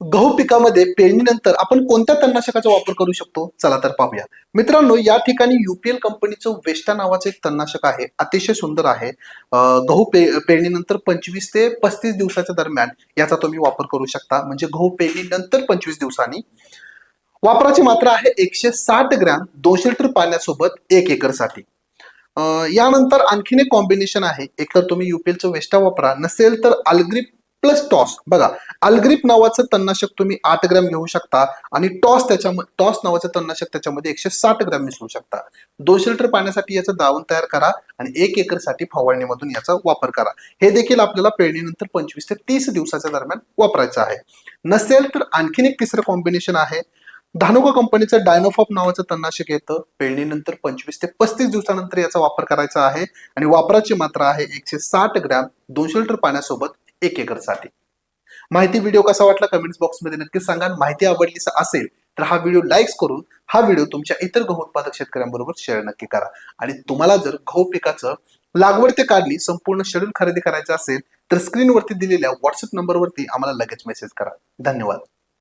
गहू पिकामध्ये पेरणीनंतर आपण कोणत्या तणनाशकाचा वापर करू शकतो? चला तर पाहूया. मित्रांनो या ठिकाणी युपीएल कंपनीचं वेस्टा नावाचं एक तणनाशक आहे. अतिशय सुंदर आहे. गहू पे पेरणीनंतर पंचवीस ते पस्तीस दिवसाच्या दरम्यान याचा तुम्ही वापर करू शकता. म्हणजे गहू पेरणीनंतर पंचवीस दिवसांनी. वापराची मात्रा आहे एकशे साठ ग्रॅम दोनशे लिटर पाण्यासोबत एक एकरसाठी. यानंतर आणखीन एक कॉम्बिनेशन आहे. एकतर तुम्ही युपीएलचं वेस्टा वापरा नसेल तर अल्ग्रिप प्लस टॉस. बघा अल्ग्रिप नावाचं तणनाशक तुम्ही आठ ग्रॅम घेऊ शकता आणि टॉस त्याच्यामध्ये टॉस नावाचं तणनाशक त्याच्यामध्ये एकशे साठ ग्रॅम मिसळू शकता. दोनशे लिटर पाण्यासाठी याचं दावण तयार करा आणि एक एकरसाठी फवारणीमधून याचा वापर करा. हे देखील आपल्याला पेरणीनंतर पंचवीस ते तीस दिवसाच्या दरम्यान वापरायचं आहे. नसेल तर आणखीन एक तिसरं कॉम्बिनेशन आहे. धानुका कंपनीचं डायनोफॉप नावाचं तणनाशक येतं. पेरणीनंतर पंचवीस ते पस्तीस दिवसानंतर याचा वापर करायचा आहे आणि वापराची मात्रा आहे एकशे साठ ग्रॅम. दोनशे लिटर पाण्यासोबत एक एकरसाठी. माहिती व्हिडिओ कसा वाटला कमेंट्स बॉक्समध्ये नक्की सांगा. माहिती आवडली असेल तर हा व्हिडिओ लाईक्स करून हा व्हिडिओ तुमच्या इतर गहू उत्पादक शेतकऱ्यांबरोबर शेअर नक्की करा. आणि तुम्हाला जर गहू पिकाचं लागवड ते काढणी संपूर्ण शेड्यूल खरेदी करायचं असेल तर स्क्रीनवरती दिलेल्या व्हॉट्सअप नंबरवरती आम्हाला लगेच मेसेज करा. धन्यवाद.